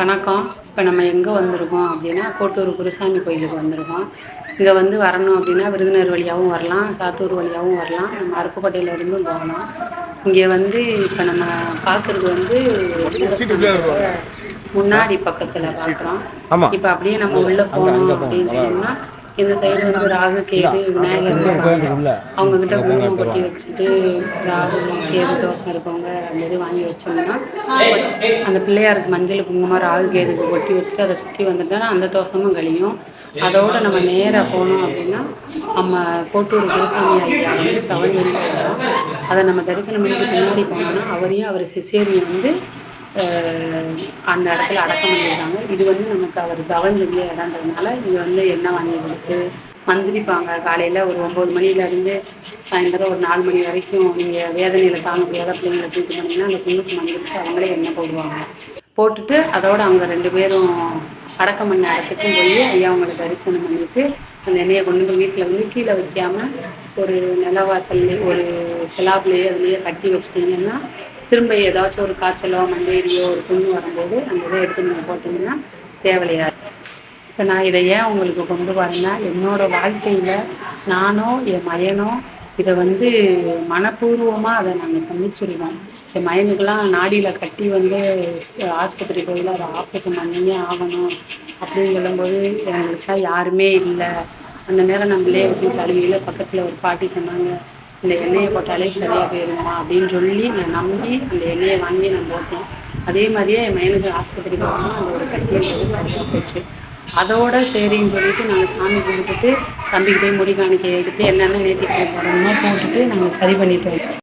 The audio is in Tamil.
வணக்கம். இப்போ நம்ம எங்கே வந்திருக்கோம் அப்படின்னா கோட்டூர் குருசாமி கோயிலுக்கு வந்திருக்கோம். இங்கே வந்து வரணும் அப்படின்னா விருதுநகர் வழியாகவும் வரலாம் சாத்தூர் வழியாகவும் வரலாம். நம்ம அருப்புக்கோட்டையில இருந்தும் போகலாம். இங்கே வந்து இப்போ நம்ம பார்க்குறது வந்து முன்னாடி பக்கத்தில் பார்க்குறோம். இப்போ அப்படியே நம்ம உள்ளே போனோம் அப்படின்னு சொன்னோம்னா இந்த சைடு வந்து ராகு கேது விநாயகர். அவங்க கிட்ட குங்குமம் கொட்டி வச்சுட்டு ராகு கேது தோசை இருக்கவங்க அந்த இது வாங்கி வச்சோம்னா அந்த பிள்ளையாருக்கு மஞ்சள் குங்குமம் ராகு கேதுக்கு கொட்டி வச்சுட்டு அதை சுற்றி வந்துட்டோம்னா அந்த தோசமும் கழியும். அதோட நம்ம நேராக போனோம் அப்படின்னா நம்ம கோட்டூர் குருசாமி ஐயா வந்து இருக்கிறோம் அதை நம்ம தரிசனம் பண்ணிட்டு பின்னாடி போனோம்னா அவரையும் அவர் சிசேரியை வந்து அந்த இடத்துல அடக்கம் பண்ணியிருக்காங்க. இது வந்து நமக்கு அவர் தவம் செஞ்ச இடன்றதுனால இது வந்து எண்ணெய் வாங்கி கொடுத்து மந்திரிப்பாங்க. காலையில் ஒரு ஒம்பது மணிலேருந்து சாயந்தரம் ஒரு நாலு மணி வரைக்கும் நீங்கள் வேதனையில் தாங்க முடியாத பிள்ளைங்களை தூக்கி பண்ணிங்கன்னா அந்த பொண்ணுக்கு மந்திரிச்சு அவங்களே எண்ணெய் போடுவாங்க. போட்டுட்டு அதோட அவங்க ரெண்டு பேரும் அடக்கம் பண்ண இடத்துக்கும் போய் ஐயா அவங்களை தரிசனம் பண்ணிட்டு அந்த எண்ணெயை கொண்டு போய் வீட்டில் வந்து கீழே வைக்காம ஒரு நிலவாசல்லே ஒரு சிலாப்லேயே அதுலேயே கட்டி வச்சிட்டிங்கன்னா திரும்ப ஏதாச்சும் ஒரு காய்ச்சலோ மண்டேரியோ ஒரு புண்ணு வரும்போது அந்த இதை எடுத்து நீங்கள் போட்டிங்கன்னா தேவையா இப்போ நான் இதை ஏன் உங்களுக்கு கொண்டு வரேன்னா என்னோட வாழ்க்கையில் நானோ என் மயனோ இதை வந்து மனப்பூர்வமாக அதை நாங்கள் சந்திச்சிருக்கோம். என் மயனுக்கெல்லாம் நாடியில் கட்டி வந்து ஆஸ்பத்திரி போயில் அதை ஆப்ரேஷன் பண்ணியே ஆகணும் அப்படின்னு சொல்லும்போது எங்களுக்கு யாருமே இல்லை. அந்த நேரம் நம்மளே வச்சு தழுவியில் பக்கத்தில் ஒரு பாட்டி சொன்னாங்க இந்த எண்ணெயை போட்டாலே சரியாக போயிடுமா அப்படின்னு சொல்லி நான் நம்பி அந்த எண்ணெயை வாங்கி நான் போட்டேன். அதே மாதிரியே என் மேனேஜர் ஆஸ்பத்திரி போகணும் அந்த ஒரு கட்டியது சரியாக போச்சு அதோட சரின்னு சொல்லிட்டு நாங்கள் சாமி கும்பிட்டுட்டு தம்பிக்கிட்டே முடி காணிக்கை எடுத்து என்னென்ன நேர்த்தி போடணுமோ போட்டுட்டு நாங்கள் சரி பண்ணிட்டு வந்தோம்